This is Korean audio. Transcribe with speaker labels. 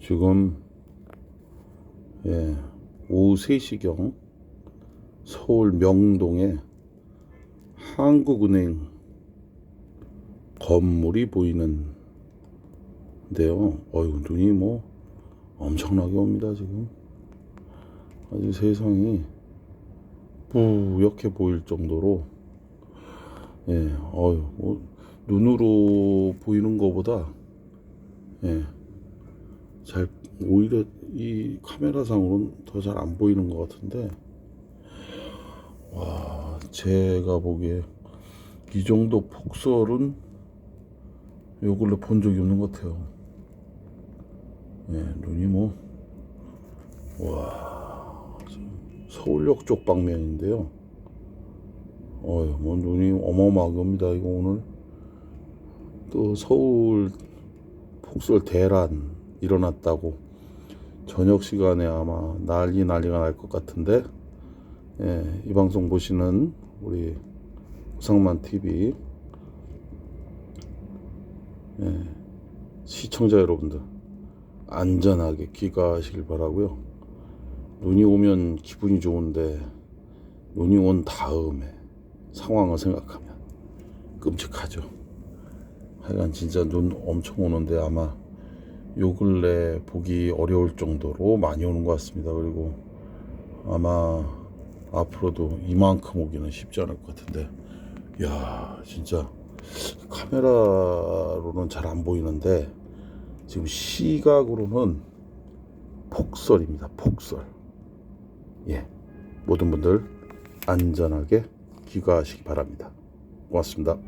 Speaker 1: 지금 예, 오후 3시경 서울 명동에 한국은행 건물이 보이는데요. 어휴 눈이 뭐 엄청나게 옵니다 지금. 아주 세상이 뿌옇게 보일 정도로 예, 어휴 뭐 눈으로 보이는 것보다 예, 잘 오히려 이 카메라상으로는 더 잘 안 보이는 것 같은데 와 제가 보기에 이 정도 폭설은 요 근래 본 적이 없는 것 같아요 예, 눈이 뭐 와, 지금 서울역 쪽 방면인데요. 어휴, 뭐 눈이 어마어마하게 옵니다. 이거 오늘 또 서울 폭설 대란 일어났다고 저녁 시간에 아마 난리 난리가 날 것 같은데 예, 이 방송 보시는 우리 우상만 TV 예, 시청자 여러분들 안전하게 귀가하시길 바라고요. 눈이 오면 기분이 좋은데 눈이 온 다음에 상황을 생각하면 끔찍하죠. 하여간 진짜 눈 엄청 오는데 아마 요 근래 보기 어려울 정도로 많이 오는 것 같습니다. 그리고 아마 앞으로도 이만큼 오기는 쉽지 않을 것 같은데 야 진짜 카메라로는 잘 안 보이는데 지금 시각으로는 폭설입니다. 폭설. 예. 모든 분들 안전하게 귀가하시기 바랍니다. 고맙습니다.